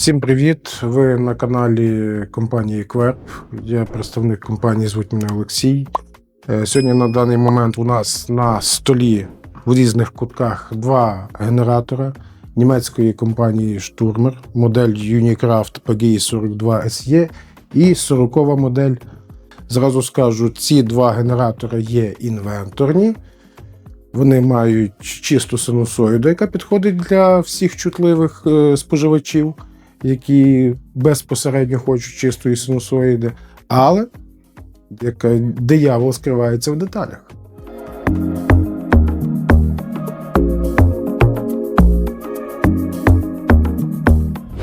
Всім привіт! Ви на каналі компанії Кверп. Я представник компанії, звуть мене Олексій. Е, Сьогодні на даний момент у нас на столі в різних кутках два генератора німецької компанії Sturmer, модель Unicraft PGI 42 SE і 40 модель. Зразу скажу, ці два генератори є інвенторні. Вони мають чисту синусоїду, яка підходить для всіх чутливих е, споживачів, які безпосередньо хочуть чистої синусоїди, але яка диявол скривається в деталях.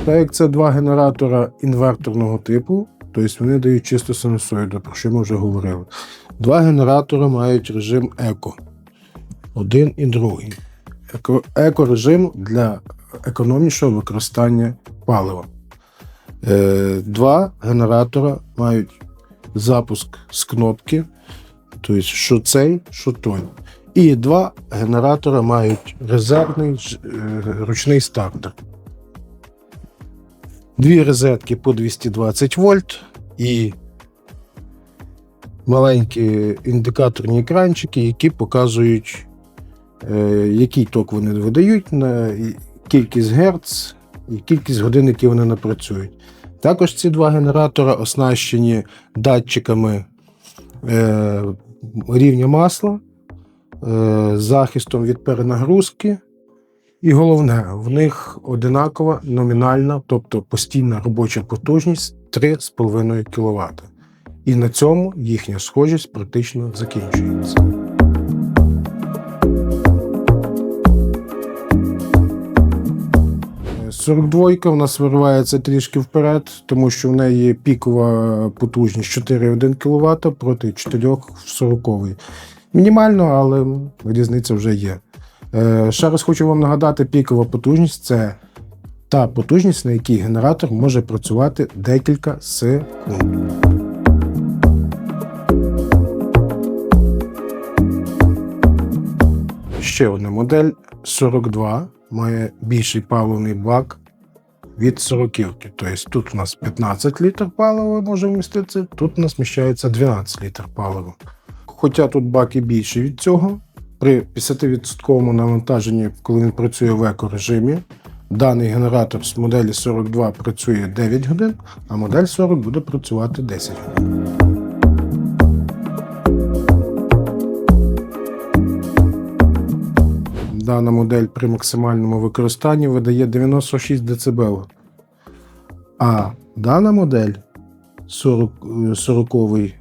Так як це два генератора інверторного типу, тобто вони дають чисту синусоїду, про що ми вже говорили. Два генератори мають режим еко один і другий. Еко- Екорежим для економнішого використання палива. Е, Два генератора мають запуск з кнопки, тобто що цей, що той. І два генератора мають резервний е, ручний стартер. Дві розетки по 220 вольт і маленькі індикаторні екранчики, які показують е, який ток вони видають, на кількість герц і кількість годин, які вони напрацюють. Також ці два генератори оснащені датчиками е, рівня масла, е, захистом від перенагрузки. І головне, в них одинакова номінальна, тобто постійна робоча потужність 3,5 кВт. І на цьому їхня схожість практично закінчується. 42 в нас виривається трішки вперед, тому що в неї пікова потужність 4,1 кВт проти 4 в 40 Мінімально, але різниця вже є. Е, Ще раз хочу вам нагадати, пікова потужність це та потужність, на якій генератор може працювати декілька секунд. Ще одна модель 42 має більший паливний бак від 40 Тобто тут у нас 15 літрів палива може вміститися, тут у нас вміщається 12 літрів палива. Хоча тут бак і більший від цього, при 50% навантаженні, коли він працює в екорежимі, даний генератор з моделі 42 працює 9 годин, а модель 40 буде працювати 10 годин. Дана модель при максимальному використанні видає 96 дБ. А дана модель 40, 40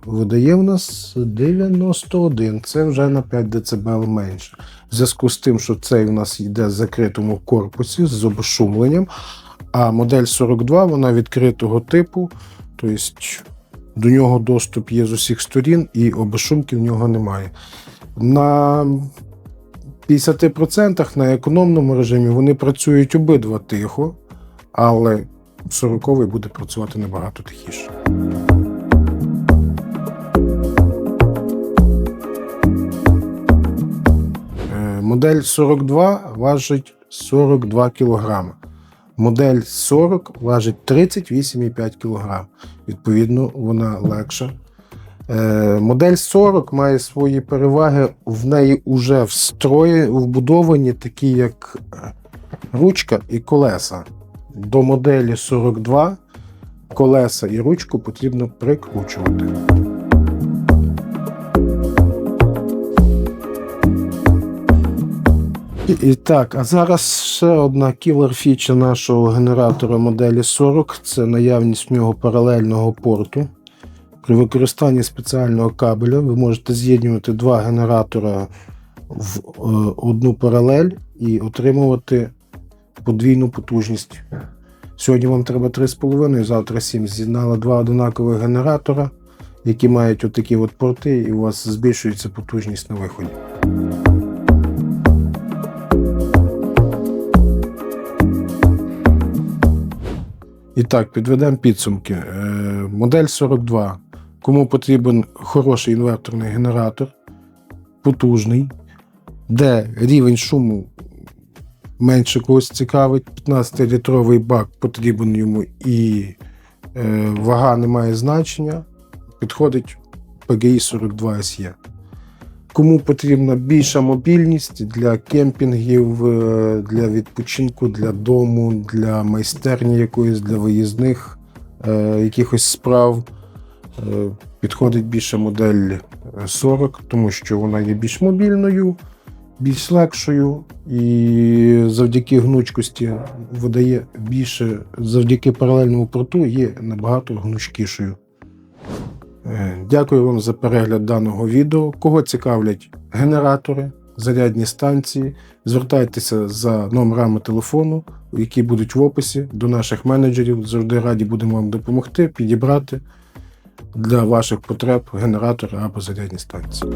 видає в нас 91. Це вже на 5 дБ менше. В зв'язку з тим, що цей у нас йде в закритому корпусі з обшумленням, а модель 42 вона відкритого типу, тобто до нього доступ є з усіх сторін, і обшумки в нього немає. На 50% на економному режимі вони працюють обидва тихо, але 40 буде працювати набагато тихіше. Е, Модель 42 важить 42 кг. Модель 40 важить 38,5 кг. Відповідно, вона легша. Е, Модель 40 має свої переваги. В неї вже встрої вбудовані, такі як е, ручка і колеса. До моделі 42 колеса і ручку потрібно прикручувати. І, так, а зараз ще одна кілер фіча нашого генератора моделі 40 це наявність в нього паралельного порту. При використанні спеціального кабеля ви можете з'єднувати два генератора в е, одну паралель і отримувати подвійну потужність. Сьогодні вам треба 3,5, завтра 7. З'єднали два одинакових генератора, які мають отакі от порти, і у вас збільшується потужність на виході. І так, підведемо підсумки. Е, Модель 42. Кому потрібен хороший інверторний генератор, потужний, де рівень шуму менше когось цікавить. 15-літровий бак потрібен йому і е, вага не має значення. Підходить PGI 42 SE. Кому потрібна більша мобільність для кемпінгів, е, для відпочинку, для дому, для майстерні якоїсь, для виїзних е, якихось справ, підходить більше модель е, 40, тому що вона є більш мобільною, більш легшою і завдяки гнучкості видає більше, завдяки паралельному порту є набагато гнучкішою. Е, Дякую вам за перегляд даного відео. Кого цікавлять генератори, зарядні станції, звертайтеся за номерами телефону, які будуть в описі до наших менеджерів. Завжди раді будемо вам допомогти, підібрати для ваших потреб генератори або зарядні станції.